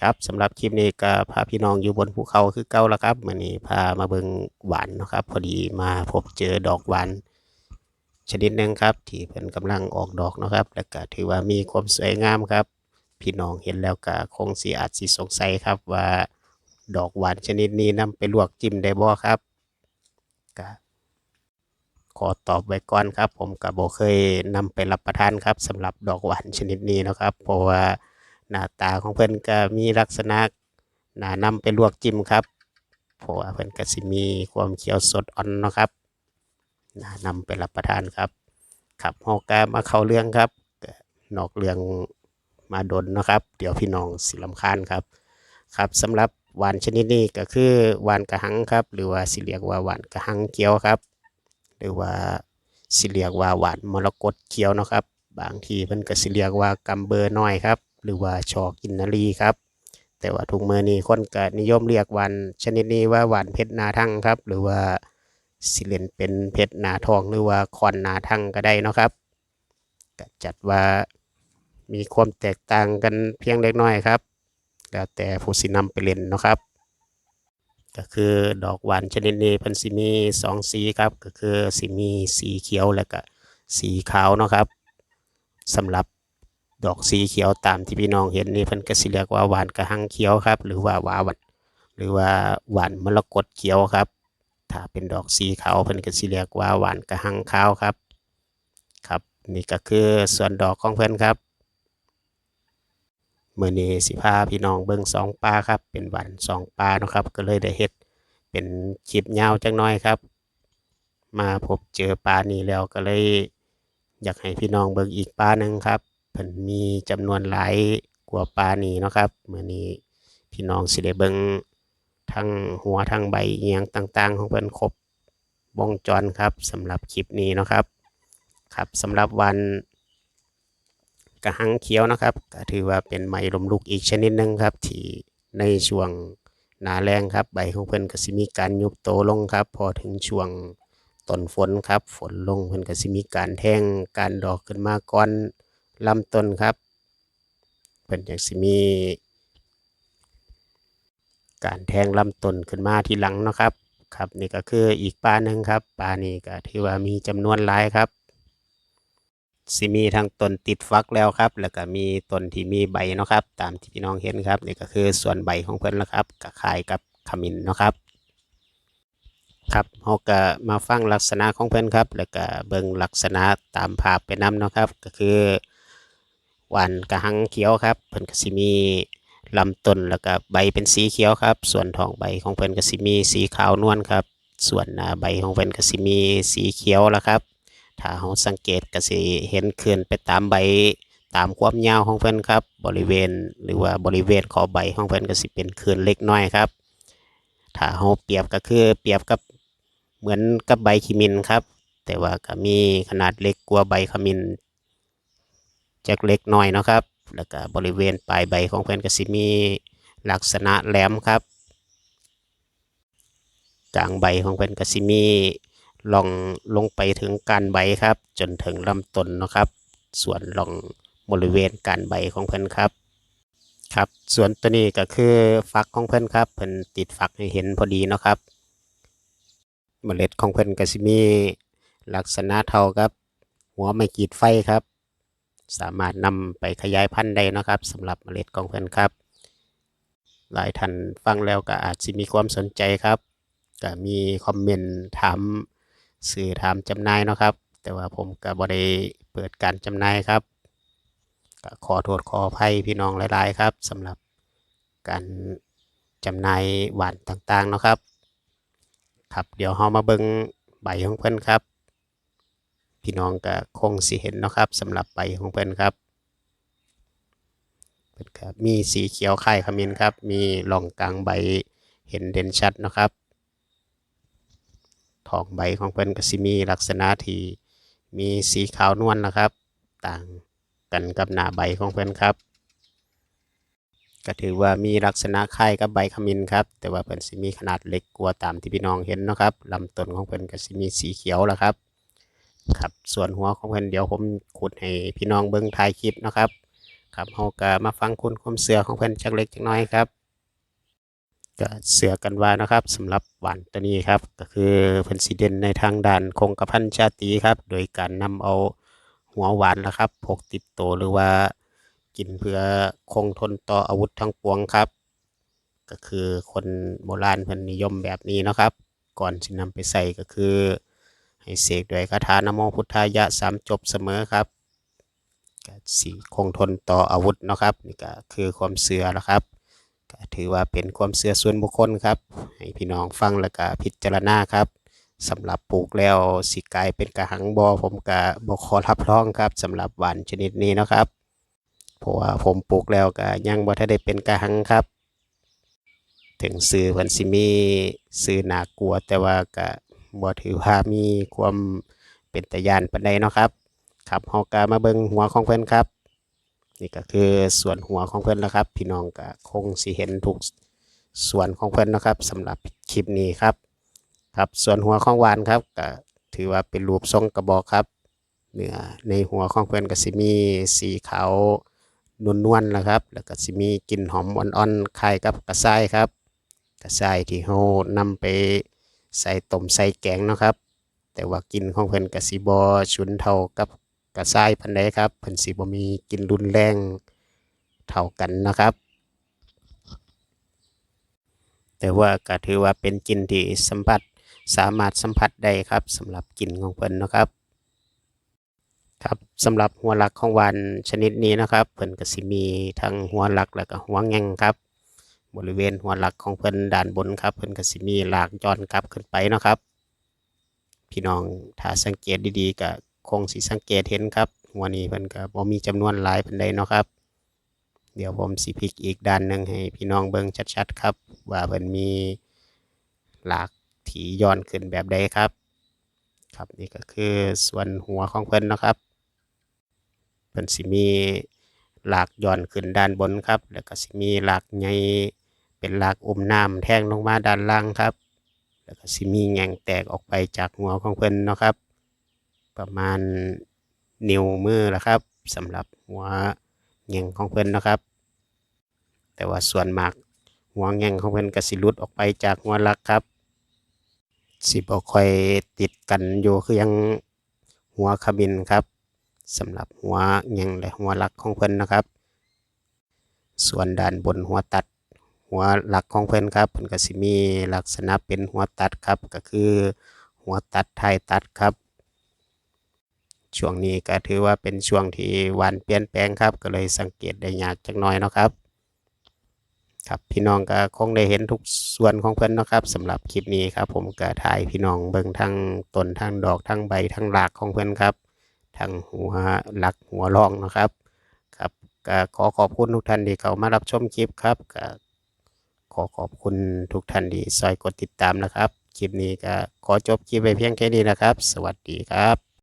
ครับสำหรับคลิปนี้ก็พาพี่น้องอยู่บนภูเขาคือเก่าแล้วครับมื้อนี้พามาเบิงหวานนะครับ พอดีมาพบเจอดอกหวานชนิดหนึ่งครับ ที่เพิ่นกำลังออกดอกนะครับ แล้วก็ถือว่ามีความสวยงามครับ พี่น้องเห็นแล้วก็คงสิอาจสิสงสัยครับว่าดอกหวานชนิดนี้นำไปลวกจิ้มได้บ่ครับก็ขอตอบไว้ก่อนครับ ผมก็บ่เคยนำไปรับประทานครับสำหรับดอกหวานชนิดนี้นะครับ เพราะว่า หน้าตาของเพิ่นก็มีลักษณะน่านำไปลวกจิ้มครับเพราะว่าเพิ่นก็สิมีความเขียวสดอ่อนเนาะครับน่านำไปรับประทานครับครับเฮาก็มาเข้าเรื่องครับนอกเรื่องมาดนนะครับ เดี๋ยวพี่น้องสิรำคาญครับ ครับสำหรับหวานชนิดนี้ก็คือหวานกระหังครับ หรือว่าสิเรียกว่าหวานกระหังเขียวครับ หรือว่าสิเรียกว่าหวานมรกตเขียวนะครับ บางทีเพิ่นก็สิเรียกว่ากัมเบอร์น้อยครับ หรือว่าชอกินนารีครับ แต่ว่าทุกมือนี้คนก็นิยมเรียกวานชนิดนี้ว่าหวานเพชรนาทั่งครับ หรือว่าสิเลนเป็นเพชรนาทองหรือว่าคอนนาทั่งก็ได้นะครับก็จัดว่ามีความแตกต่างกันเพียงเล็กน้อยครับ แล้วแต่ผู้สินำไปเล่นนะครับ ก็คือดอกหวานชนิดนี้เพิ่นสิมีสองสีครับ ก็คือสิมีสีเขียวแล้วก็สีขาวนะครับสำหรับ ดอกสีเขียวตามที่พี่น้องเห็นนี่เพิ่นก็สิเรียกว่าหวานกระหังเขียวครับ หรือว่าหวาหวันหรือว่าหวานมรกตเขียวครับ ถ้าเป็นดอกสีขาวเพิ่นก็สิเรียกว่าหวานกระหังขาวครับ ครับนี่ก็คือส่วนดอกของเพิ่นครับเมื่อนี้สิพาพี่น้องเบิ่งสองปลาครับ เป็นหวันสองปลาเนาะครับ ก็เลยได้เฮ็ดเป็นคลิปยาวจังน้อยครับ มาพบเจอปลานี้แล้วก็เลยอยากให้พี่น้องเบิ่งอีกปลาหนึ่งครับ เพิ่นมีจำนวนหลายกว่าปลานี้เนาะครับมื่อนี้พี่น้องสิได้เบิ่งทั้งหัวทั้งใบเอียงต่างๆ ของเพิ่นครบวงจรครับสำหรับคลิปนี้เนาะครับ ครับสำหรับวันกระหังเขียวนะครับ ก็ถือว่าเป็นไม้ลมลุกอีกชนิดหนึ่งครับ ที่ในช่วงหนาแรงครับ ใบของเพิ่นก็สิมีการยุบโตลงครับ พอถึงช่วงต้นฝนครับ ฝนลงเพิ่นก็สิมีการแทงการดอกขึ้นมาก่อน ลำต้นครับเพิ่นอยากสิมี การแทงลำต้นขึ้นมาทีหลังเนาะครับครับนี่ก็คืออีกปลาหนึ่งครับปลานี้ก็ถือว่ามีจำนวนหลายครับสิมีทั้งต้นติดฟักแล้วครับ แล้วก็มีต้นที่มีใบเนาะครับ ตามที่พี่น้องเห็นครับนี่ก็คือส่วนใบของเพิ่นแล้วครับก็คล้ายกับขมิ้นเนาะครับ ครับเราก็มาฟังลักษณะของเพิ่นครับ แล้วก็เบิ่งลักษณะตามภาพไปนํเนาะครับ ก็คือ หวานกระหังเขียวครับเพิ่นก็สิมีลำต้นแล้วก็ใบเป็นสีเขียวครับ ส่วนท้องใบของเพิ่นก็สิมีสีขาวนวลครับ ส่วนหน้าใบของเพิ่นก็สิมีสีเขียวแล้วครับ ถ้าเราสังเกตก็สิเห็นเคลื่อนไปตามใบตามความยาวของเพิ่นครับ บริเวณหรือว่าบริเวณขอบใบของเพิ่นก็สิเป็นเคลื่อนเล็กน้อยครับ ถ้าเราเปรียบก็คือเปรียบกับเหมือนกับใบขมิ้นครับ แต่ว่าก็มีขนาดเล็กกว่าใบขมิ้น จากเล็กน้อยเนาะครับ แล้วก็บริเวณปลายใบของเพิ่นก็สิมีลักษณะแหลมครับกลางใบของเพิ่นก็สิมีลองลงไปถึงการใบครับ จนถึงลำต้นเนาะครับ ส่วนลองบริเวณการใบของเพิ่นครับครับ ส่วนตัวนี้ก็คือฟักของเพิ่นครับเพิ่นติดฟักให้เห็นพอดีเนาะครับเมล็ดของเพิ่นก็สิมีลักษณะเท่ากับ หัวไม้ขีดไฟครับ สามารถนำไปขยายพันธุ์ได้นะครับสำหรับเมล็ดของเพิ่นครับ หลายท่านฟังแล้วก็อาจสิมีความสนใจครับก็มีคอมเมนต์ถามสื่อถามจำหน่ายเนาะครับ แต่ว่าผมก็บ่ได้เปิดการจำหน่ายครับก็ขอโทษขออภัยพี่น้องหลาย ๆ ครับสำหรับการจำหน่ายหวานต่างๆเนาะครับ ครับเดี๋ยวเรามาเบิ่งใบของเพิ่นครับ พี่น้องก็คงสิเห็นนะครับสำหรับใบของเพิ่นครับเพิ่นก็มีสีเขียวคล้ายขมิ้นครับ มีร่องกลางใบเห็นเด่นชัดนะครับทองใบของเพิ่นก็สิมีลักษณะที่มีสีขาวนวลนะครับ ต่างกันกับหน้าใบของเพิ่นครับ ก็ถือว่ามีลักษณะคล้ายกับใบขมิ้นครับ แต่ว่าเพิ่นสิมีขนาดเล็กกว่าตามที่พี่น้องเห็นนะครับลำต้นของเพิ่นก็สิมีสีเขียวแล้วครับ ครับ ส่วนหัวของเพิ่นเดี๋ยวผมขุดให้พี่น้องเบิ่งท้ายคลิปนะครับ ครับเฮาก็มาฟังคุณความเชื่อของเพิ่นจักเล็กจักน้อยครับก็เชื่อกันว่านะครับสำหรับหวานตัวนี้ครับ ก็คือเพิ่นสิเด่นในทางด้านคงกระพันชาตรีครับ โดยการนำเอาหัวหวานนะครับพกติดตัวหรือว่ากินเพื่อคงทนต่ออาวุธทั้งปวงครับ ก็คือคนโบราณเพิ่นนิยมแบบนี้นะครับ ก่อนสินำไปใส่ก็คือ ให้เสกด้วยคาถานโมพุทธายะสามจบเสมอครับสี่คงทนต่ออาวุธนะครับนี่ก็คือความเสื่อแล้วครับก็ถือว่าเป็นความเสื่อส่วนบุคคลครับ ให้พี่น้องฟังแล้วก็พิจารณาครับสำหรับปลูกแล้วสิกลายเป็นกระหังบอผมก็บ่ขอรับรองครับสำหรับหวานชนิดนี้นะครับเพราะว่าผมปลูกแล้วก็ยังบ่ทันได้เป็นกระหังครับ ถึงซื้อพิ่นสิมีซื้อน่ากลัวแต่ว่าก็ บ่ถือว่ามีความเป็นตาย้านปานใดเนาะครับครับเฮาก็มาเบิ่งหัวของเพิ่นครับ นี่ก็คือส่วนหัวของเพิ่นแล้วครับ พี่น้องก็คงสิเห็นทุกส่วนของเพิ่นนะครับสำหรับคลิปนี้ครับ ครับส่วนหัวของวานครับก็ถือว่าเป็นรูปทรงกระบอกครับเนื้อในหัวของเพิ่นก็สิมีสีขาวนวลๆนะครับ แล้วก็สิมีกลิ่นหอมอ่อนๆคล้ายกับกระชายครับ กระชายที่เฮานำไป ใส่ต้มใส่แกงเนาะครับ แต่ว่ากลิ่นของเพิ่นก็สิบ่ฉุนเท่ากับกระชายปานใดครับเพิ่นสิบ่มีกลิ่นรุนแรงเท่ากันนะครับ แต่ว่าก็ถือว่าเป็นกลิ่นที่สัมผัสสามารถสัมผัสได้ครับสำหรับกลิ่นของเพิ่นนะครับครับสำหรับหัวหลักของวานชนิดนี้นะครับเพิ่นก็สิมีทั้งหัวหลักแล้วก็หัวแง่งครับ บริเวณหัวหลักของเพิ่นด้านบนครับ เพิ่นก็สิมีหลากย้อนกลับขึ้นไปเนาะครับ พี่น้องถ้าสังเกตดีๆก็คงสิสังเกตเห็นครับหัวนี้เพิ่นก็บ่มีจำนวนหลายปานใดเนาะครับ เดี๋ยวผมสิพลิกอีกด้านหนึ่งให้ พี่น้องเบิ่งชัดๆครับ ว่าเพิ่นมีหลากที่ย้อนขึ้นแบบใดครับ ครับนี่ก็คือส่วนหัวของเพิ่นเนาะครับเพิ่นสิมีหลากย้อนขึ้นด้านบนครับ แล้วก็สิมีหลากใหญ่ เป็นหลากอมน้ำแทงลงมาด้านล่างครับ แล้วก็สิมีแง่งแตกออกไปจากหัวของเพิ่นเนาะครับ ประมาณนิ้วมือละครับสำหรับหัวแง่งของเพิ่นนะครับ แต่ว่าส่วนมากหัวแง่งของเพิ่นก็สิลุดออกไปจากหัวหลักครับ สิบ่ค่อยติดกันอยู่คือยังหัวขมิ้นครับสำหรับหัวแง่งและหัวหลักของเพิ่นนะครับ ส่วนด้านบนหัวตัด หัวหลักของเพิ่นครับเพิ่นก็สิมีลักษณะเป็นหัวตัดครับ ก็คือหัวตัดไทยตัดครับ ช่วงนี้ก็ถือว่าเป็นช่วงที่หวานเปลี่ยนแปลงครับ ก็เลยสังเกตได้ยากจักหน่อยเนาะครับ ครับพี่น้องก็คงได้เห็นทุกส่วนของเพิ่นเนาะครับสำหรับคลิปนี้ครับ ผมก็ถ่ายพี่น้องเบิ่งทั้งต้นทั้งดอกทั้งใบทั้งรากของเพิ่นครับทั้งหัวหลักหัวรองนะครับครับก็ขอขอบคุณทุกท่านที่เข้ามารับชมคลิปครับก็ ขอขอบคุณทุกท่านที่ซอยกดติดตามนะครับ คลิปนี้ก็ขอจบคลิปไปเพียงแค่นี้นะครับ สวัสดีครับ